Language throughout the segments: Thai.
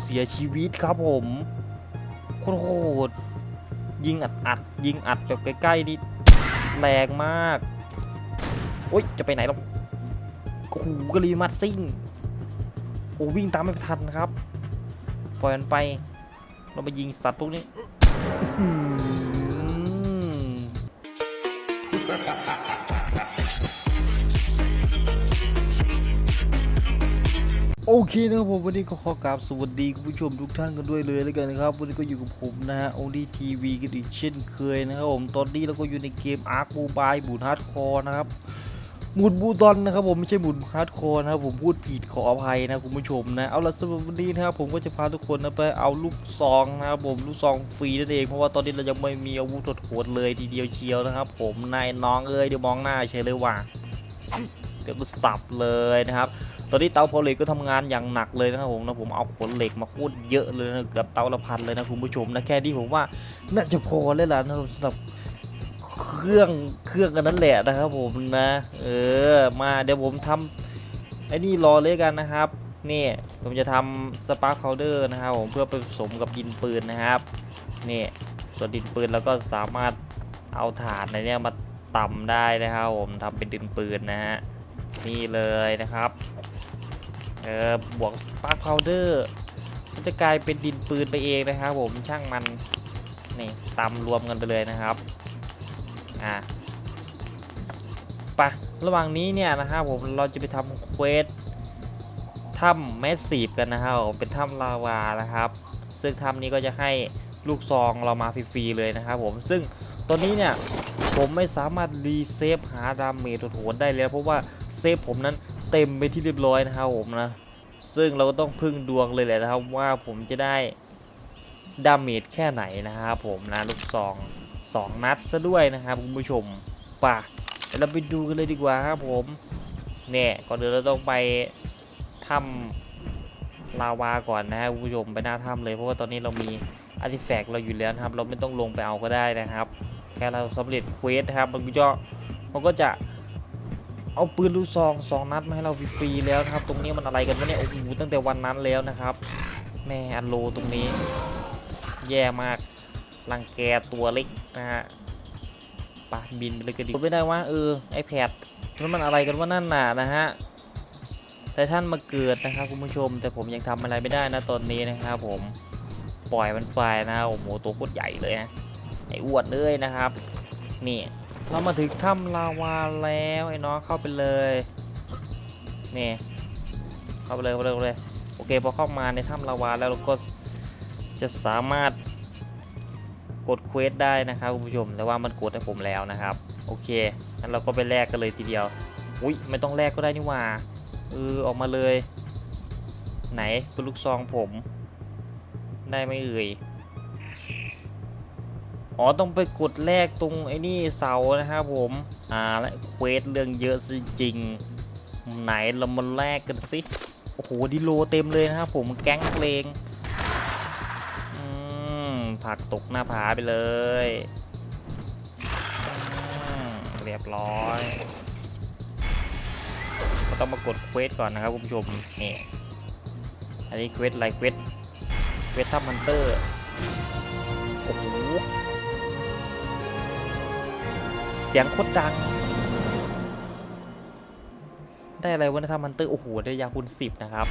เสียชีวิตครับผมโคตรโหดยิงอัดอัดยิงอัดจากใกล้ๆนี่แรงมากโอ๊ยจะไปไหนหรอโอ้โหกรีมัดซิ่งโอ้วิ่งตามไม่ทันครับ ปล่อยมันไป เราไปยิงสัตว์พวกนี้อื้ โอเคนะครับผมวันนี้ก็ขอกราบสวัสดีคุณผู้ชมทุกท่านกันด้วยเลยแล้วกันนะครับวันนี้ก็อยู่กับผมนะฮะ Only TV กันอีกเช่นเคยนะครับผมตอนนี้เราก็อยู่ในเกม Ark Mobile บูทฮาร์ดคอร์นะครับหมุดบูตอนนะครับผมไม่ใช่หมุดฮาร์ดคอร์นะครับผมพูดผิดขออภัยนะคุณผู้ชมนะเอาละสำหรับวันนี้นะครับผมก็จะพาทุกคนนะไปเอาลูกซองนะครับผมลูกซองฟรีนั่นเองเพราะว่าตอนนี้เรายังไม่มีอาวุธโหดเลยทีเดียวเชียวนะครับ ผมนายน้องเอ้ยเดี๋ยวมองหน้าเฉยเลยว่ะเดี๋ยวก็สับเลยนะครับ ตอนนี้เตาเผาเหล็กก็ทำงานอย่างหนักเลยนะครับผมนะผมเอาขนเหล็กมาโคตรเยอะเลยนะกือบเตาละพันเลยนะคุณผู้ชมนะแค่นี้ผมว่าน่าจะพอเลยล่ะนะสำหรับเครื่องเครื่องกันนั้นแหละนะครับผมนะเออมาเดี๋ยวผมทำไอ้นี่รอเลยกันนะครับนี่ผมจะทำสปาร์คพาวเดอร์นะครับผมเพื่อไปผสมกับดินปืนนะครับนี่ส่วนดินปืนแล้วก็สามารถเอาถ่านในนี้มาต่ำได้นะครับผมทำเป็นดินปืนนะฮะ นี่เลยนะครับ เออบวกสปาร์คพาวเดอร์มันจะกลายเป็นดินปืนไปเองนะครับผมช่างมันนี่ตำรวมกันไปเลยนะครับอะไปะระหว่างนี้เนี่ยนะครับผมเราจะไปทำเควสถ้ำแมสซีฟกันนะครับผมเป็นถ้ำลาวานะครับ ซึ่งถ้ำนี้ก็จะให้ลูกซองเรามาฟรีๆเลยนะครับผมซึ่งตอนนี้เนี่ย ผมไม่สามารถรีเซฟหาดาเมจโหดได้แล้ว เพราะว่าเซฟผมนั้นเต็มไปที่เรียบร้อยนะครับผมนะ ซึ่งเราก็ต้องพึ่งดวงเลยแหละนะครับว่าผมจะได้ดาเมจแค่ไหนนะครับผมนะลูกซองสองนัดซะด้วยนะครับคุณผู้ชมป่ะเดี๋ยวเราไปดูกันเลยดีกว่าครับผมเนี่ยก่อนอื่นเราต้องไปถ้ำลาวาก่อนนะครับคุณผู้ชมไปหน้าถ้ำเลยเพราะว่าตอนนี้เรามีอาร์ติแฟกต์เราอยู่แล้วนะครับ เราไม่ต้องลงไปเอาก็ได้นะครับ แค่เราสำเร็จเควสนะครับ มันก็จะมันก็จะเอาปืนลูกซองสองนัดมาให้เราฟรีๆแล้วนะครับ ตรงนี้มันอะไรกันวะเนี่ยโอ้โหตั้งแต่วันนั้นแล้วนะครับแม่อันโลตรงนี้ แย่มากรังแกตัวเล็กนะฮะปะบินไปเลยก็ดีไม่ได้ว่าเออไอแพดนั่นมันอะไรกันว่านั่นน่ะนะฮะแต่ท่านมาเกิดนะครับคุณผู้ชม แต่ผมยังทำอะไรไม่ได้นะตอนนี้นะครับผมปล่อยมันไปนะโอ้โหตัวโคตรใหญ่เลยนะ ไออวนเลยนะครับ นี่ เรามาถึงถ้ำลาวาแล้วไอ้น้องเข้าไปเลยนี่เข้าไปเลยเข้าไปเลยเข้าไปเลยโอเคพอเข้ามาในถ้ำลาวาแล้วเราก็จะสามารถกดเควสได้นะครับคุณผู้ชมแต่ว่ามันกดให้ผมแล้วนะครับ โอเคงั้นเราก็ไปแลกกันเลยทีเดียวอุ้ยไม่ต้องแลกก็ได้นี่ว่าเออออกมาเลย ไหนปืนลูกซองผม ได้ไหม่เอ่ย อ๋อต้องไปกดแลกตรงไอ้นี่เสานะครับผม อ่าและเควสเรื่องเยอะสิจริง ไหนเรามาแลกกันสิ โอ้โหดิโลเต็มเลยนะครับผมแก๊งเพลงอืมผักตกหน้าผาไปเลยเรียบร้อยก็ต้องมากดเควสก่อนนะครับคุณผู้ชมนี่อันนี้เควสอะไรเควสเควสทับมันเตอร์โอ้โห สียงโคตรดัง ได้อะไรวะนยทับมันเตอร์โอ้โห ได้ยาคูณสิบนะครับ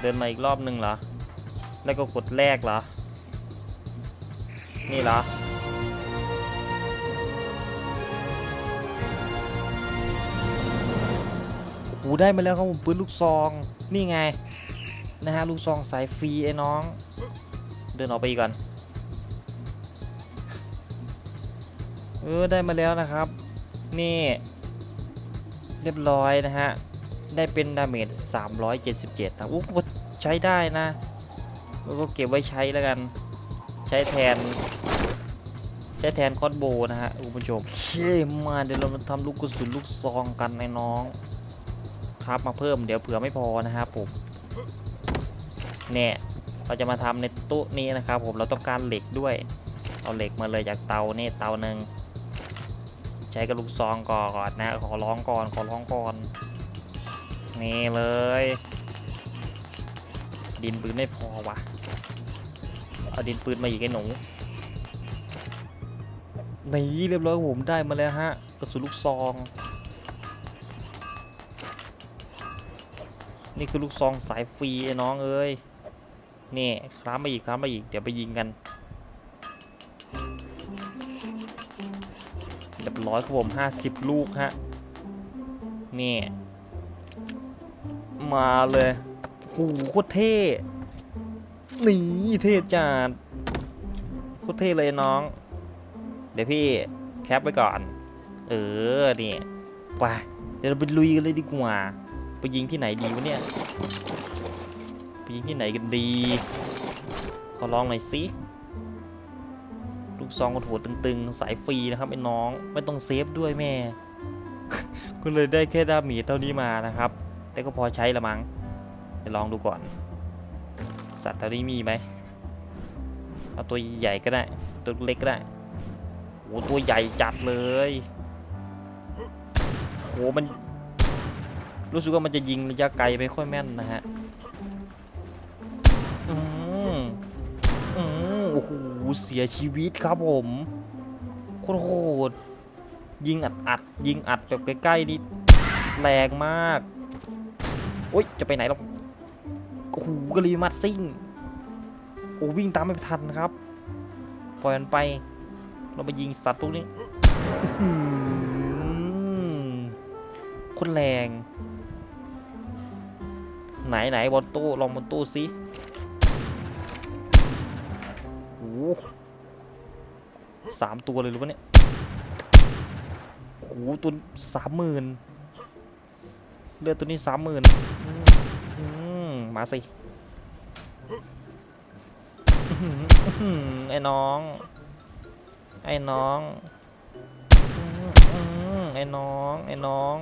เดินมาอีกรอบหนึ่งเหรอ แล้วก็กดแรกเหรอ นี่เหรอโอ้โหได้มาแล้วครับผมปืนลูกซองนี่ไงนะฮะลูกซองสายฟรีไอ้น้อง เดินออกไปอีกก่อน เออได้มาแล้วนะครับ นี่ เรียบร้อยนะฮะ ได้เป็นดาเมจ377นะอู้ก็ใช้ได้นะแล้วก็เก็บไว้ใช้แล้วกัน ใช้แทน ใช้แทนคอสโบนะฮะคุณผู้ชมโอเคมาเดี๋ยวเรามาทำลูกกระสุนลูกซองกันในน้อง ครับมาเพิ่มเดี๋ยวเผื่อไม่พอนะครับผมเนี่ยเราจะมาทำในตู้นี้นะครับผมเราต้องการเหล็กด้วย เอาเหล็กมาเลยจากเตานี่เตาหนึ่ง ใช้กับลูกซองก่อนนะ ขอร้องก่อน ขอร้องก่อน นี่เลย ดินปืนไม่พอวะเอาดินปืนมาอีกไอ้หนูนี่เรียบร้อยผมได้มาแล้วฮะกระสุนลูกซอง นี่คือลูกซองสายฟรีไอ้น้องเอ้ยนี่คล้ามาอีกคล้ามาอีกเดี๋ยวไปยิงกัน ร้อยครับผมห้าสิบลูกฮะ นี่ มาเลยหูโคตรเท่ นี่เท่จัดโคตรเท่เลยน้อง เดี๋ยวพี่แคปไว้ก่อน เออ นี่ ไป เดี๋ยวเราไปลุยกันเลยดีกว่า ไปยิงที่ไหนดีวะเนี่ย ไปยิงที่ไหนกันดี ขอลองหน่อยสิ ลูกซองกระโถตึงๆ สายฟรีนะครับไอ้น้องไม่ต้องเซฟด้วยแม่ ก็เลยได้แค่ดาเมีเท่านี้มานะครับ แต่ก็พอใช้ละมั้งเดี๋ยวลองดูก่อน สัตว์แถวนี้มีไหมเอาตัวใหญ่ก็ได้ ตัวเล็กก็ได้โอ้ตัวใหญ่จัดเลยโหมันรู้สึกว่ามันจะยิงระยะไกลไม่ค่อยแม่นนะฮะ หเสียชีวิตครับผมโคตรโหดยิงอัดอัดยิงอัดแบบใกล้ๆนี่แรงมากโอ๊ยจะไปไหนหรอกโอ้โหกะลีมัดซิ่งโอ้วิ่งตามไม่ทันครับ ปล่อยมันไป เราไปยิงสัตว์พวกนี้คนแรง ไหนไหนบนตู้ลองบนตู้สิ สามตัวเลยรือวะเนี่ยโหตัวสามหมื่นเลือดตัวนี้สามหมื่นมาสิไอ้น้อง ไอ้น้องไอ้น้อง ไอ้น้อง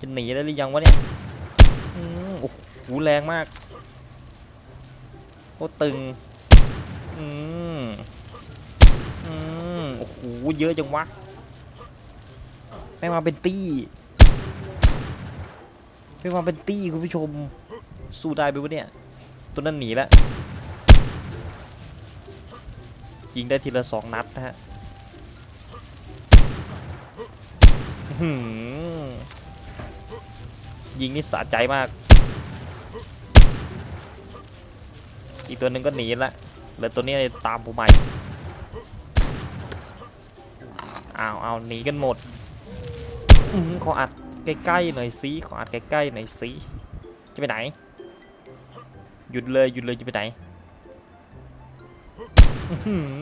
จะหนีได้หรือยังวะเนี่ยโอ้โหแรงมาก โคตรตึง อืม โอ้โหเยอะจังวะไม่งมาเป็นตี้ไม่งมาเป็นตี้คุณผู้ชม สู้ได้ไหมวะเนี่ย ตัวนั้นหนีแล้วยิงได้ทีละสองนัดนะฮะยิงนี่สะใจมาก อีกตัวหนึ่งก็หนีละเหลือตัวนี้ตามผมให ม่อ้าวเอาหนีกันหมดอื้อหือขออัดใกล้ๆหน่อยสิขออัดใกล้ๆหน่อยสิจะไปไหน หยุดเลยหยุดเลยจะไปไหนอื้อหือ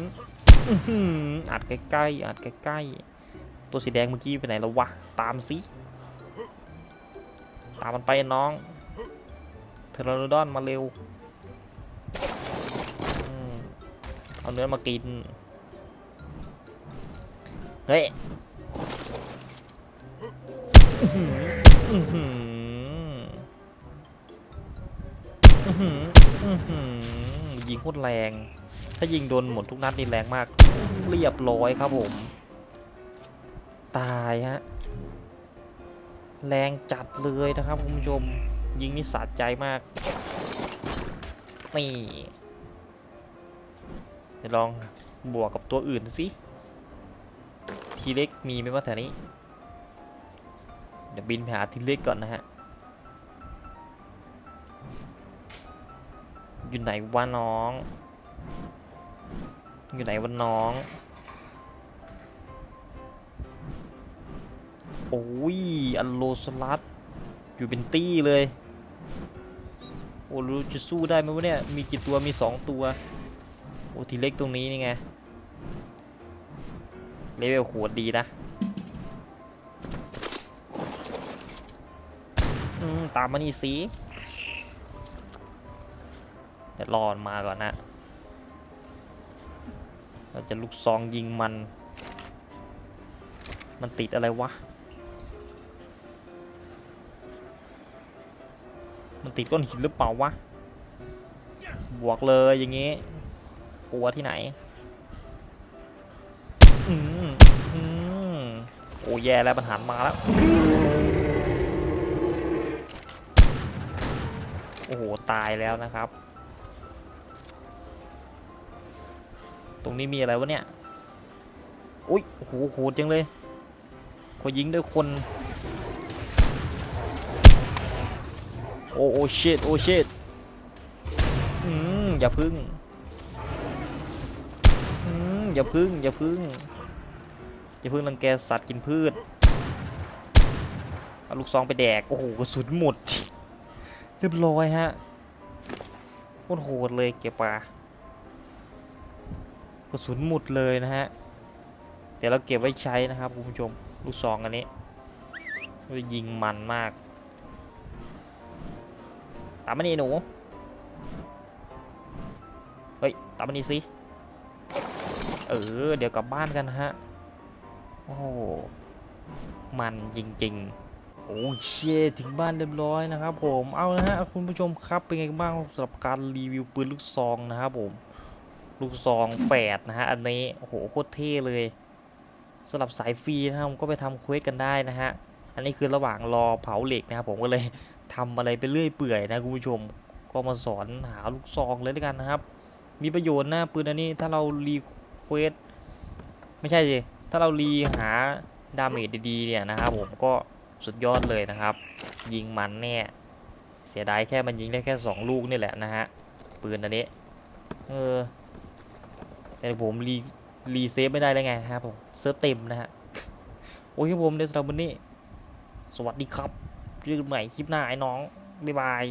อื้อหืออัดใกล้ๆอัดใกล้ๆตัวสีแดงเมื่อกี้ไปไหนแล้ววะตามสิตามมันไปน้องเทอร์โนดอนมาเร็วอืมเอาเนื้อมากิน เฮ้ยอื้อหืออื้อหืออื้อหืออื้อหือยิงโคตรแรง ถ้ายิงโดนหมดทุกนัดนี่แรงมาก เรียบร้อยครับผม ตายฮะ แรงจัดเลยนะครับคุณผู้ชม ยิงนี่สะใจมาก นี่เดี๋ยวลองบวกกับตัวอื่นสิ ทีเล็กมีไหมว่าแถวนี้ เดี๋ยวบินไปหาทีเล็กก่อนนะฮะ อยู่ไหนวะน้อง อยู่ไหนวะน้อง โอ้ย อัลโลสลัด อยู่เป็นตี้เลย โอ้รู้จะสู้ได้ไหมวะเนี่ย มีกี่ตัว มีสองตัว โอ้ทีเล็กตรงนี้นี่ไง เลเวลโหดดีนะอืมตามมานี่สิเดี๋ยวรอนมาก่อนนะ เราจะลูกซองยิงมัน มันติดอะไรวะ มันติดก้อนหินหรือเปล่าวะ บวกเลยอย่างงี้ กลัวที่ไหน แย่แล้วมันหันมาแล้ว โอ้โห ตายแล้วนะครับ ตรงนี้มีอะไรวะเนี่ย อุ้ยโอ้โหโหดจังเลยขอยิงด้วยคน โอ้โอ้ชิตโอ้ชิตอืมอย่าพึ่งอืมอย่าพึ่งอย่าพึ่ง อย่าพึ่งรังแกสัตว์กินพืชเอาลูกซองไปแดก โอ้โหกระสุนหมด เรียบร้อยฮะโคตรโหดเลยเก็บปลากระสุนหมดเลยนะฮะเดี๋ยวเราเก็บไว้ใช้นะครับคุณผู้ชมลูกซองอันนี้ยิงมันมาก ตามมานี่หนูเฮ้ยตามมานี่สิเออเดี๋ยวกลับบ้านกันฮะ โอ้มันจริงๆ โอ้เชถึงบ้านเรียบร้อยนะครับผมเอาละฮะคุณผู้ชมครับเป็นไงบ้างสำหรับการรีวิวปืนลูกซองนะครับผมลูกซองแฝดนะฮะอันนี้โอ้โหโคตรเท่เลยสำหรับสายฟรีนะครับก็ไปทำเควสกันได้นะฮะอันนี้คือระหว่างรอเผาเหล็กนะครับผมก็เลยทำอะไรไปเรื่อยเปื่อยนะคุณผู้ชมก็มาสอนหาลูกซองเลยด้วยกันนะครับ มีประโยชน์นะปืนอันนี้ถ้าเรารีเควสไม่ใช่สิ ถ้าเรารีหาดาเมจดีๆเนี่ยนะครับผมก็สุดยอดเลยนะครับ ยิงมันแน่เสียดายแค่มันยิงได้แค่ 2 ลูกนี่แหละนะฮะปืนอันนี้เออแต่ผมรีรีเซฟไม่ได้แล้วไงครับผมเซิร์ฟเต็มนะฮะโอเคผมในสำหรับวันนี้สวัสดีครับเจอกันใหม่คลิปหน้าไอ้น้องบ๊ายบาย